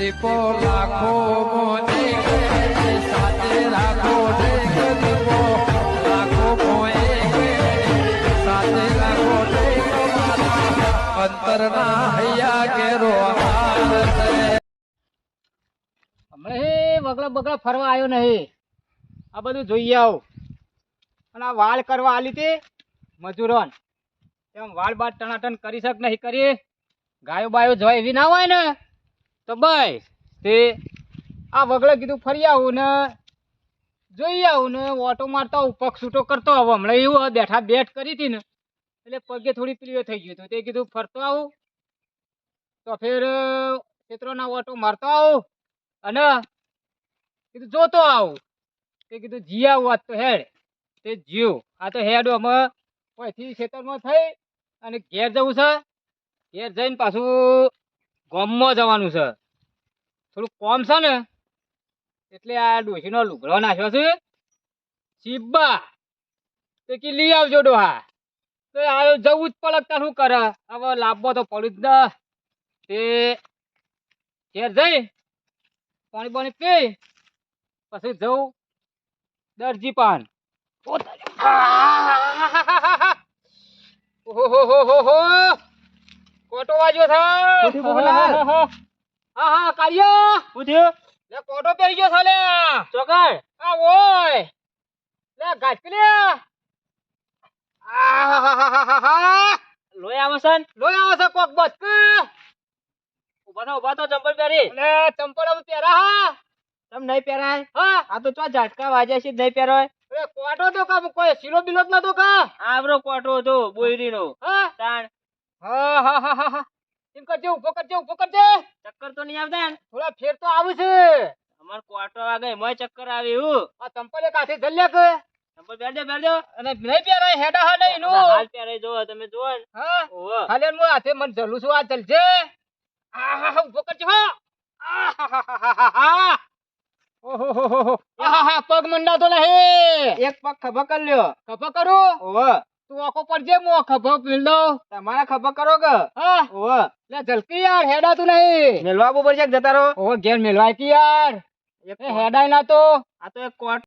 સાથે રાખો દીપો હમણાં હે વગલા બગલા ફરવા આવ્યો નહીં. આ બધું જોઈ આવ. અને આ વાળ કરવા આલી તે મજૂરોન. એમ વાળ બાળ ટનાટન કરી શક નહીં કરી. ગાયો બાયો જોય એવી ના હોય ને. તો બસ, તે આ વગળે કીધું ફરી આવું ને, જોઈ આવું ને, ઓટો મારતા પગ છૂટો કરતો આવું, હમણાં એવું બેઠા બેઠ કરી હતી ને, એટલે પગે થોડી પ્રિય થઈ ગયું હતું. તે કીધું ફરતો આવું, તો ફેર ખેતરોના ઓટો મારતો આવું અને કીધું જોતો આવું. તે કીધું જી આવું આજ તો હેડ, તે જીવ, આ તો હેડ અમે અહીંથી ખેતરમાં થઈ અને ઘેર જવું છે, ઘેર જઈને પાછું ગામમાં જવાનું છે. થોડું કોમ છે ને એટલે આ ડોશીનો લુગડો નાખ્યો છે. શિબ્બા તે કે લઈ આવજો ડોહા. તો આ જવું જ પડે શું કરે? હવે લાભો તો પડ્યું જ ને. તે ઘેર જઈ પાણી પાણી પી પછી જવું દરજી પાન. ઓહો હો હો હો કોટો વાજ્યો પોપટલાલ. હા હા કાળિયો લે કોટો પહેરી ગયો છે ચોકડ. આ ઓય. લે ગાંઠી લે. આહાહાહાહા. લોહી આવે છે ને? આવે છે કોક બસ ઊભા થા, ઊભા થા, ચંપલ પહેરી. લે ચંપલ આમ પહેરા હા. તમ નહીં પહેરાય? હા. આ તો ચો ઝાટકા વાગ્યા છે નહીં પહેરાય? એ કોટો તો કા કોઈ શીરો બિલો નતો કા? આવરો કોટો હતો બોયરીનો. હા. તાણ. હા હા હા હા હા. એમ કરજે ઊભો કરજે ઊભો કરજે. ચક્કર તો નહીં આવતા થોડા ફેર તો આવે છે. અમાર ક્વાર્ટર વાગે એમાં ચક્કર આવે એવું આ ચંપલ એક હાથે કે. ચંપલ પહેરજો પહેરજો અને નહીં પહેરાય હેડા હા નહીં નું હાલ પહેરાય જો તમે જો હા? હાલે હું હાથે મને જલું છું આ ચલજે આ હા હા ઊભો કરજો હો. આ હા પગ મંડાતો નહીં. એક પગ ખભા કરી લ્યો. ખભા કરું? ઓહો. તું આખો પડજે મો ખભા પીલ દો તમારા ખભા કરો કે? હા. જલકી યાર હેડા તું નહીં. મેલવા ઉપર છે જતા રહો. ઓ ઘેર મેલવાય કી યાર. એ હેડાય ના તો. આ તો એક કોટ.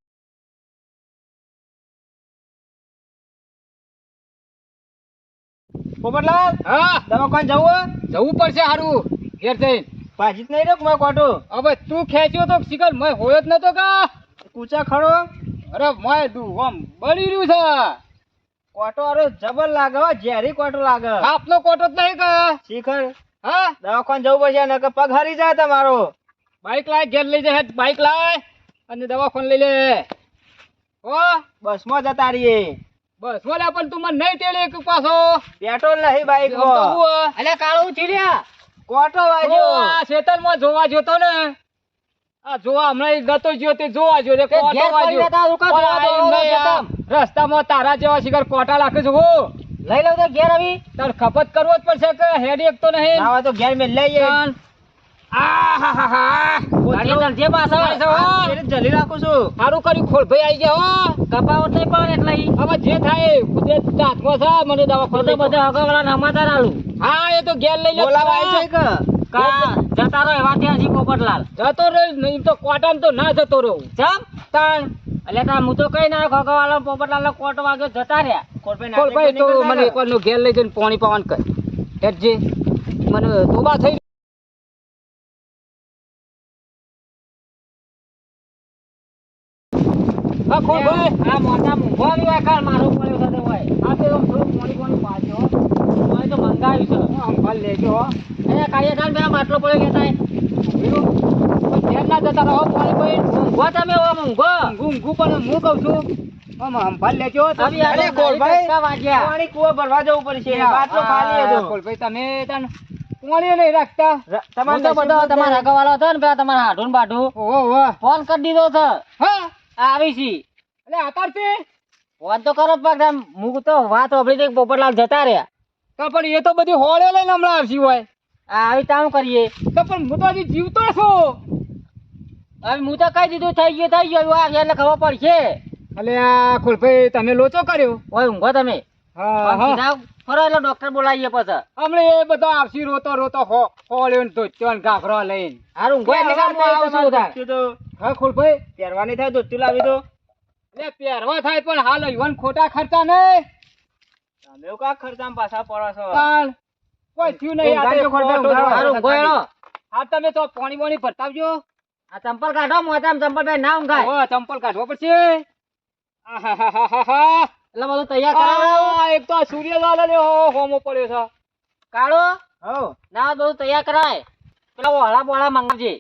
પોપટલાલ હા. દવાખાને જવું જવું પડશે હારું. ઘેર જઈને. પાછી નહીં રહ્યો મારો કોટો? હવે તું ખેંચ્યો તો શિખર મેં હોયો જ નતો કા? કૂચા ખડો? અરે મેં દુ આમ બળી રહ્યું છે. કોટો અરે જબર લાગે હો ઝેરી કોટો લાગે. આપનો કોટો જ નહીં કયો શિખર હા? દવાખાન જવું પડશે નકર પગ હરી જાય તમારો. બાઈક લાય ઘેર લઈ જાય બાઈક લાય અને દવાખાન લઈ લે. હો? બસમાં જતા રહીએ. બસ બોલે પણ તું મને નહીં તેડે એક પાછો. પેટ્રોલ નહીં બાઈક આમ અલે કાળું ચીડ્યા કોટો વાજ્યો શેતલ આ ખેતરમાં જોવા જોતો ને. આ જોવા હમણાં ઈ જ્યો તે જોવા જ્યો તે કોટો આ રસ્તામાં તારા જેવા શિખર કોટા લાગે છે લઈ લઉં તો ઘેર આવી. તાર ખપત કરવો જ પડશે કે હેડ એક તો નહીં. તો ઘેર મેં. જે જે છે. મને દવા બધા હા એ તો ઘેર લઈ લો જતા રહો એવા ત્યાં જતો રે નહીં તો કોટામ તો ના જતો રહું. ચમ? તાણ. એટલે તાર હું તો કઈ ના ખોખવાળા પોપટલાલ કોટ વાગ્યો જતા રહ્યા. કોટભાઈ તો મને એકવારનું ઘેર લઈ જઈને પાણી પાવન કર. હેઠજે મને તોબા થઈ આ મોટા મૂંગો આવી મારો પડ્યો સાથે હોય આ તો થોડું પાણી પાણી પાજો તો મંગાવ્યું છે. આમ ભાલ લેજો હો અહીંયા કાળિયા માટલો પડ્યો લેતા એવું? ના જતા રહો પાણી પાણી મૂંગો તમે હો મૂંગો ઊંઘું ઊંઘું પણ હું કહું છું આમ આમ લેજો. તમે. અરે કોલભાઈ વાગ્યા. પાણી કુવો ભરવા જવું પડશે. બાટલો ખાલી હતો ખોલભાઈ તમે તને પાણી નહીં રાખતા. તમારે તો બધો બધો તમારા હગાવાળો હતો ને પેલા તમારા હાડું બાઢું ઓહો ઓહો. ફોન કરી દીધો છે હા? આવી છી. એટલે ફોન તો કરો જ હું તો વાત સાંભળી કે પોપટલાલ જતા રહ્યા. પણ એ તો બધી હોળે લઈને હમણાં આવશી હોય. આવી તામ કરીએ. તો પણ હું તો હજી જીવતો છું. હવે હું તો કહી દીધું થઈ ગયું થઈ ગયું આ એટલે ખબર પડશે. એટલે આ ખુલભાઈ તમે લોચો કર્યો? ઓય ઊંઘો તમે. હા હા. ફરો એટલે ડોક્ટર બોલાવીએ પછી. હમણે એ બધો આવશી રોતો રોતો હો હોળ્યો ને ધોત્યો ને ઘાઘરો લઈને. હારું ઊંઘો એટલે કામ હું આવું હા ખુલભાઈ? પહેરવાની થાય ધોતી લાવી દો. એટલે પહેરવા થાય પણ હાલ યુવાન ખોટા ખર્ચા નહીં. તમે કા ખર્ચામાં પાછા પડો છો? કોઈ થયું નહીં આ. તમે તો પાણી પાણી ભરતાવજો. આ ચંપલ કાઢો મોતામ ચંપલ ભાઈ ના ઊંઘાય ઓ ચંપલ કાઢવો પડશે. એટલે બધું તૈયાર કરાવો. એક તો આ સૂર્યલાલ અને હો હોમો પડ્યો છે. કાળો હો. ના બધું તૈયાર કરાય. પેલા વોળા બોળા મંગાવજે.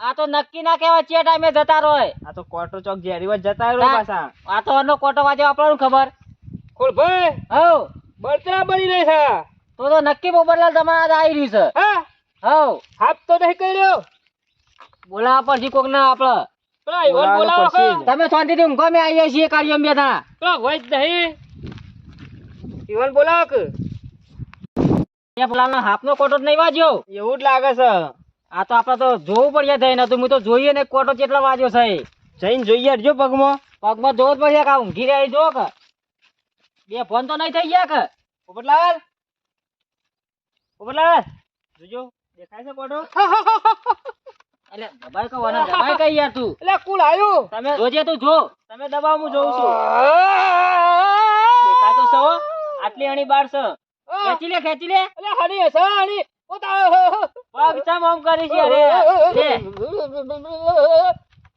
આ તો નક્કી ના કેવા ચે ટાઈમે જતા રોય. આ તો કોટો ચોક ઝેરીવત જતા રહ્યો પાછા. આ તો અનો કોટો વાજે આપણને ખબર. ખુલભાઈ હવ બળતરા બની રહી છે. તો તો નક્કી પોપટલાલ તમારા આવી રહ્યું છે. હા? હવ. હાફ તો નહીં કર્યો. બોલાવા પડશે કોક ના જ. તમે શાંતિથી ઊંઘો મેં આવીએ છીએ કાર્ય બે ના પેલા હોય જ નહીં. યુવાન બોલાવો કે. એ પેલા હાફનો કોટો જ નહીં વાજ્યો. એવું જ લાગે છે. આ તો આપડે તો જોવું થઈ થઈને તો હું તો જોઈએ ને કોટો કેટલા વાગ્યો છે. જઈને જોઈએ હટજો પગમાં. પગમાં જોવું જ પડશે કે ઊંઘી રહી જો કે. બે ફોન તો નહીં થઈ ગયા કે? પોપટલાલ પોપટલાલ જોજો દેખાય છે કોટો એટલે દબાઈ કહો ને દબાઈ કઈ યાર તું? એટલે કુલ આવ્યું તમે જોજે તું જો. તમે દબાવ હું જોઉં છું. દેખાય તો સવો આટલી અણી બાર છે. ખેંચી લે ખેંચી લે. એટલે હણી હશે હણી પગ ચમ ઓમ કરી છે અરે.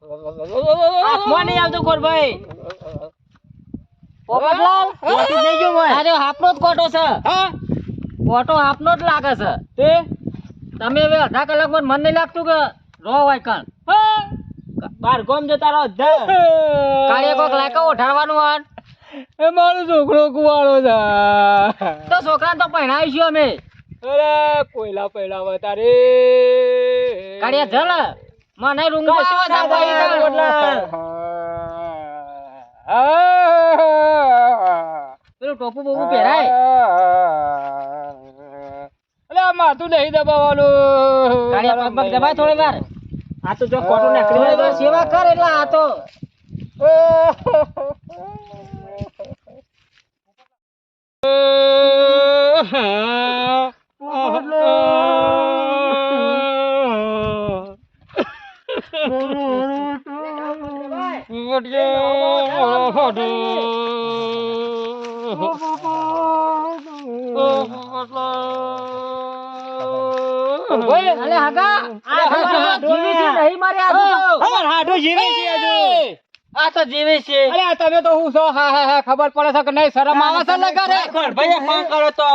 હાથમાં નહીં આવતો કોરભાઈ પોપટલાલ ગયો. અરે જ કોટો છે. હા? કોટો હાફનો જ લાગે છે. તે? તમે હવે અડધા કલાકમાં મન નહીં લાગતું કે રો હોય કણ બાર ગોમ જતા રહો ધર. કોક લાયકા ઉઠાડવાનું હોય. એ મારો છોકરો કુવાળો છે. તો છોકરાને તો પહેણાવીશું અમે. અરે કોયલા પૈડા વતારે કાળીએ જલ. મને રૂંગો છે ના ભાઈ થાય, તાર. પોપટલાલ. પેલું ટોપું બોપું પહેરાય. અલે આ માથું નહીં દબાવવાનું. કાળીએ પગ પગ દબાય થોડી વાર. આ તો જો કોટો નાખી સેવા કર એટલે આ તો. અલે આ ખબર જીવી છે નહીં મારે આ તો. જીવે છે હજુ. આ તો જીવે છે. અરે તમે તો હું છો? હા હા હા ખબર પડે છે કે નહીં? શરમ આવે છે લગારે ભાઈ ફોન કરો તો.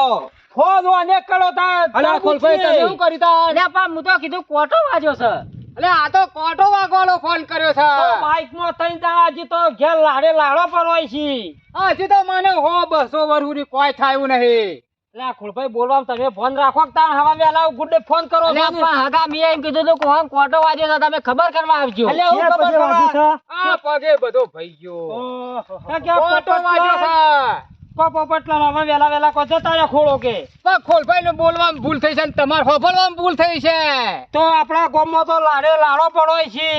ફોન અનેક કરો તા. અલે ખોલભાઈ તમે શું કર્યું તા. અલે પણ હું તો કીધું કોટો વાજ્યો છે. અલે આ તો કોટો વાગવાનો ફોન કર્યો છે. બાઈકમાં થઈ દાડા હજી તો ઘેર લાડે લાડો પડવાય છે. હજી તો મને હો બસો વરહુરી કોઈ થાયું નહીં. એટલે આ ખુલભાઈ બોલવા તમે ફોન રાખો કે તાણ હવા વેલા ગુડે ફોન કરો હગા મેં એમ કીધું તું કોટો વાજ્યો છે તમે ખબર કરવા આવજો. એટલે હું ખબર કરવા? આ પગે બધો ભઈ ગયો. કાં કોટો વાગ્યો છે. કો પોપટલાલ હવે વેલા વેલા કો જતા રહ્યા ખોળો કે? ખોલભાઈ ને બોલવામાં ભૂલ થઈ છે ને તમારે હોભળવામાં ભૂલ થઈ છે. તો આપણા ગામમાં તો લાડે લાડો પડવાય છે.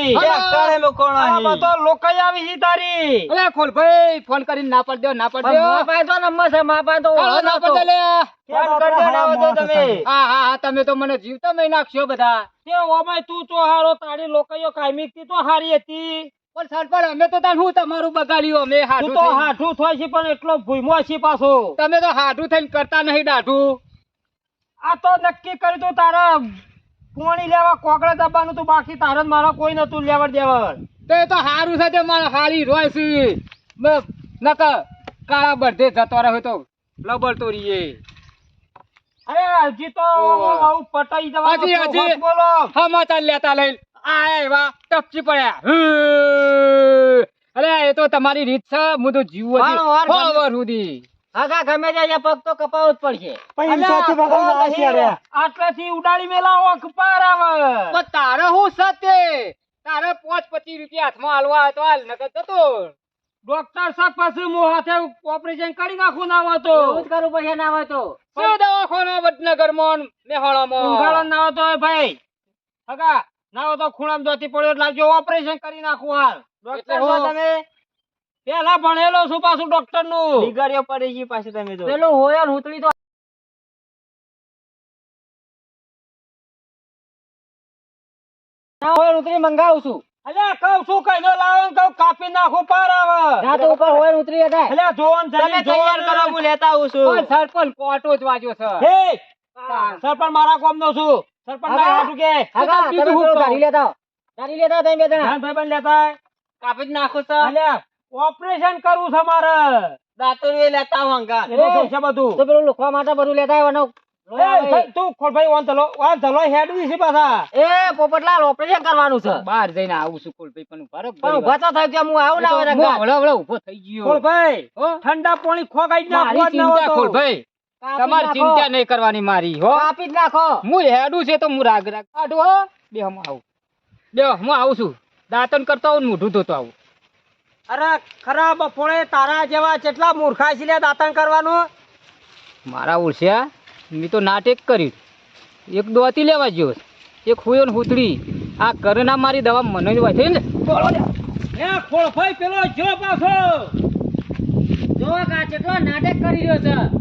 તો લોકાઈ આવી છે તારી. અલે ખોલભાઈ ફોન કરીને ના પડ દો ના પડ પણ દો મારા પાસે તો નંબર છે હાલો, ઓળો ના. લે. કરી તમે? હા હા હા તમે તો મને જીવતા મહી નાખશો બધા. તે તું હારો તારી લોકો કાયમી તો હારી હતી. પણ સરપંચ અમે તો તાર હું તમારું બગાડ્યું? અમે હાડું તો હાઠું થાય છે પણ એટલો ભૂમો છે પાછો. તમે તો હાડું થઈને કરતા નહીં દાઢું. આ તો નક્કી કર્યું તું તારા પોણી લેવા કોકડા દબાનું તું બાકી તારે મારા કોઈ નતું લેવડ દેવડ. તો એ તો હારું છે તે મારા હારી રોય છે. નક કાળા બધે જતો રહ્યો તો લબડ તો રીએ. અરે હજી તો આવું પટાઈ જવા હજી, હજી. બોલો. બોલો માતા લેતા લઈ આ એવા ટપચી પડ્યા. અરે એ તો તમારી રીત છે. હું તો જીવું પણ વાર ગમે- ખબર સુધી હગા ગમે ત્યાં પગ તો કપાવો જ પડશે. આટલેથી ઉડાડી મેલા ઓખ પાર આવે. તારે હું સતે તારે પાંચ પચીસ રૂપિયા હાથમાં હાલવા હતો હાલ નકર જતો ડોક્ટર સાહેબ પાસે હું હાથે ઓપરેશન કરી નાખું ના હોય તો. એવું જ કરવું પડશે ના હોય તો. શું દવાખાનો વડનગરમાં ને મેહોણામાં ઉઘાડા ના હોય તો ભાઈ. હગા ના હોય તો ખૂણામાં જોતી પડ્યો એટલે લાવજો ઓપરેશન કરી નાખું હાલ. ડોક્ટર છો તમે? પેલા ભણેલો છું પાછું ડોક્ટરનું બિગાડ્યો પડી ગઈ પાછી તમે તો. પેલું હોય ને ઉતરી તો ના હોય ને ઉતરી મંગાવું છું. અલ્યા કઉ શું કઈ નો લાવો કઉ કાપી નાખું પાર આવે ના તો ઉપર હોય ઉતરી જાય અલ્યા જોન તમે જોન કરાવું લેતા આવું છું. સરપંચ કોટો જ વાજ્યો છે. હે? સરપંચ મારા કોમ નો છું. કે ઓપરેશન કરવું છે મારે. દાંતો લેતા છે બધું? તો પેલું લુખવા માટે બધું લેતા તું ખોલભાઈ ઓન ચલો વાન ધલો હેડવી છે પાછા. એ પોપટલાલ ઓપરેશન કરવાનું છે. બહાર જઈને આવું છું ખોલભાઈ પણ ઊભા પણ ઊભા તો થઈ ગયા હું આવું ના હોય હવળે હવળે ઊભો થઈ ગયો. ખોલ હો? ઠંડા પાણી ખોગાઈ ના. ખોલભાઈ તમારી ચિંતા નહીં કરવાની મારી હો? કાપી જ નાખો. હું હેડું છે તો હું રાગ રાગ કાઢું હો? બે હું આવું. બે હું આવું છું. દાંતન કરતો આવું મોઢું ધોતો આવું. અરે ખરા બફોળે તારા જેવા કેટલા મૂર્ખા છે દાંતન કરવાનું? મારા ઓળશ્યા મેં તો નાટક કર્યું. એક દોતી લેવા ગયો એક હુયો ને હુતડી આ કરના મારી દવા મને જ છે ને? હે ખોળ ભાઈ પેલો જો પાછો. જો કા કેટલો નાટક કરી રહ્યો છે.